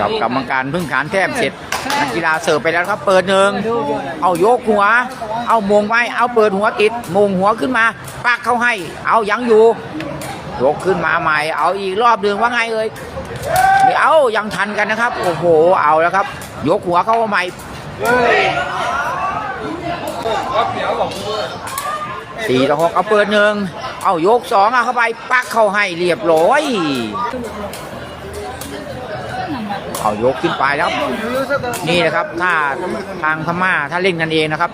กับกรรมการเพึ่งขานแต้มเสร็จนักกีฬาเสิร์ฟไปแล้วครับ เปิดหนึ่งเอายกหัว เอามงไว้ เอาเปิดหัวติดมงหัวขึ้นมาปักเข้าให้ เอายังอยู่ยกขึ้นมาใหม่ เอาอีกรอบหนึ่งว่าไงเอ่ยนี่เอายังทันกันนะครับ โอ้โห เอาแล้วครับ ยกหัวเข้ามาใหม่สี่ต่อหกเอาเปิดหนึ่งเอายกสองเอาเข้าไปปักเข้าให้เรียบร้อย เอายกขึ้นไปแล้วนี่นะครับถ้าทางพม่าถ้าเล่นกันเองนะครับ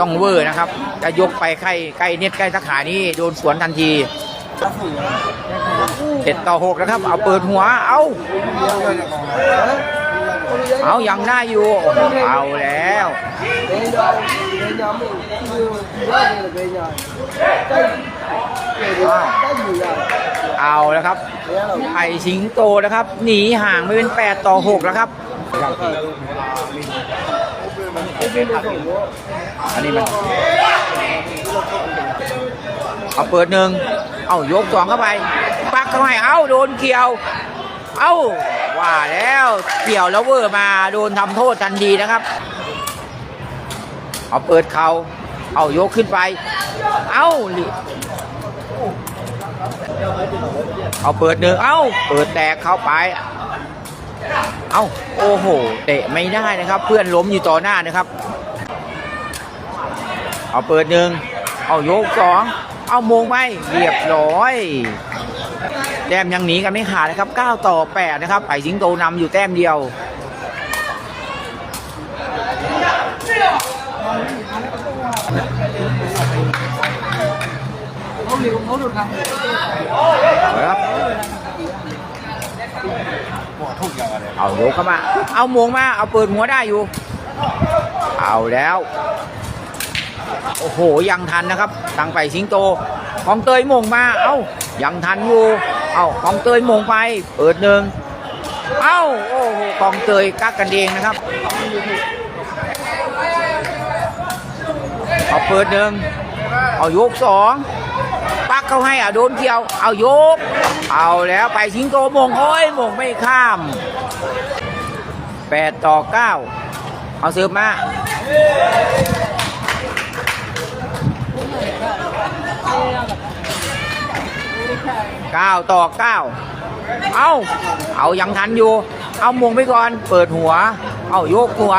ต้องเวอร์นะครับ จะยกไปใกล้ใกล้เน็ตใกล้ตะขานี่โดนสวนทันทีเจ็ดต่อหกนะครับ เอาเปิดหัวเอาเอายังได้อยู่เอาแล้ว เอาแล้วครับไอสิงโตนะครับ หนีห่างไปเป็น 8 ต่อ 6 แล้วครับ อันนี้มันเอาเปิดหนึ่ง เอายกสองเข้าไป ปักเข้าให้เอาโดนเกี่ยว เอาว่าแล้วเกี่ยวแล้วเวอร์มาโดนทำโทษทันทีนะครับ เอาเปิดเขาเอายกขึ้นไป เอาลิเอาเปิดหนึ่งเอาเปิดแตกเข้าไป เอาโอ้โห เตะไม่ได้นะครับ เพื่อนล้มอยู่ต่อหน้านะครับ เอาเปิดหนึ่งเอายกสองเอาโมงไปเรียบร้อย แต้มยังหนีกันไม่ขาดนะครับ 9 ต่อ 8 นะครับไผ่สิงโตนำอยู่แต้มเดียว ครับเอายกเข้ามา เอาโมงมา เอาเปิดหัวได้อยู่ เอาแล้ว โอ้โห ยังทันนะครับทางไปสิงโต ของเตยโมงมา เอ้า ยังทันอยู่ เอ้า ของเตยโมงไป เปิดหนึ่ง เอ้า โอ้โห ของเตยกักกันเองนะครับ เอาเปิดหนึ่ง เอายกสองปัก เขาให้อะโดนเกี่ยว เอายก เอาแล้วไปสิงโตมงโอ้ยมงไม่ข้ามแปดต่อเก้าเอาเสิร์ฟมาเก้าต่อเก้าเอาเอายังทันอยู่ เอามงไปก่อน เปิดหัว เอายกหัว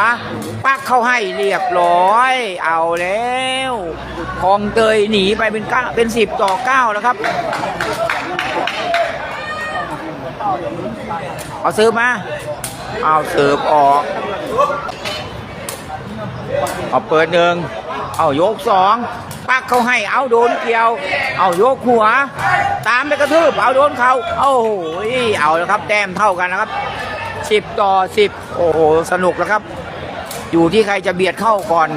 ปักเข้าให้เรียบร้อย เอาแล้วคลองเตยหนีไปเป็นเก้าเป็นสิบต่อเก้าแล้วครับ เอาเสิร์ฟมา เอาเสิร์ฟออกเอาเปิดหนึ่งเอายกสองปักเขาให้เอาโดนเกี่ยว เอายกหัว ตามไปกระทืบเอาโดนเขาโอ้โหเอาแล้วครับแต้มเท่ากันนะครับสิบต่อสิบโอ้โหสนุกแล้วครับ อยู่ที่ใครจะเบียดเข้าก่อน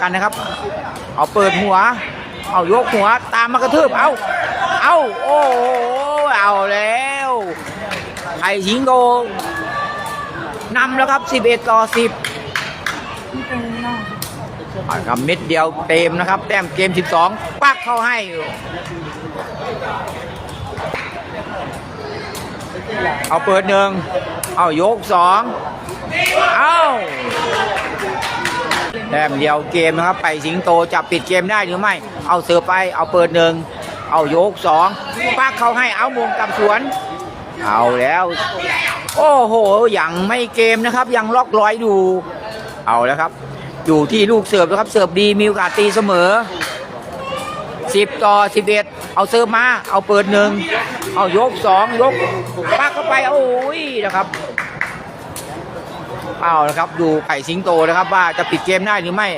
กันนะครับ เอาเปิดหัว เอายกหัวตามมากระทืบเอาเอาโอ้เอาแล้วไอ้สิงโตนำแล้วครับ 11 ต่อ 10อ่าครับเม็ดเดียวเต็มนะครับ แต้มเกม 12 ปักเข้าให้เอาเปิดหนึ่งเอายกสอง อาแต้มเดียวเกมนะครับ ไปสิงโตจะปิดเกมได้หรือไม่ เอาเสือไป เอาเปิดหนึ่ง เอายกสองปักเขาให้เอามงกับสวน เอาแล้ว โอ้โห ยังไม่เกมนะครับ ยังล็อกร้อยดู เอาแล้วครับ อยู่ที่ลูกเสิร์ฟนะครับ เสิร์ฟดีมีโอกาสตีเสมอ 10 ต่อ 11 เอาเสิร์ฟมา เอาเปิดหนึ่ง เอายกสองยกปักเข้าไป โอ้ยนะครับ เอาละครับดูไก่สิงโตนะครับ ว่าจะปิดเกมได้หรือไม่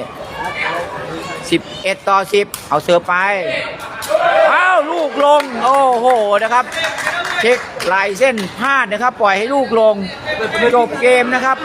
11 ต่อ 10 เอาเสิร์ฟไปเอาลูกลง โอ้โหนะครับ เช็คลายเส้นพลาดนะครับ ปล่อยให้ลูกลงจบเกมนะครับ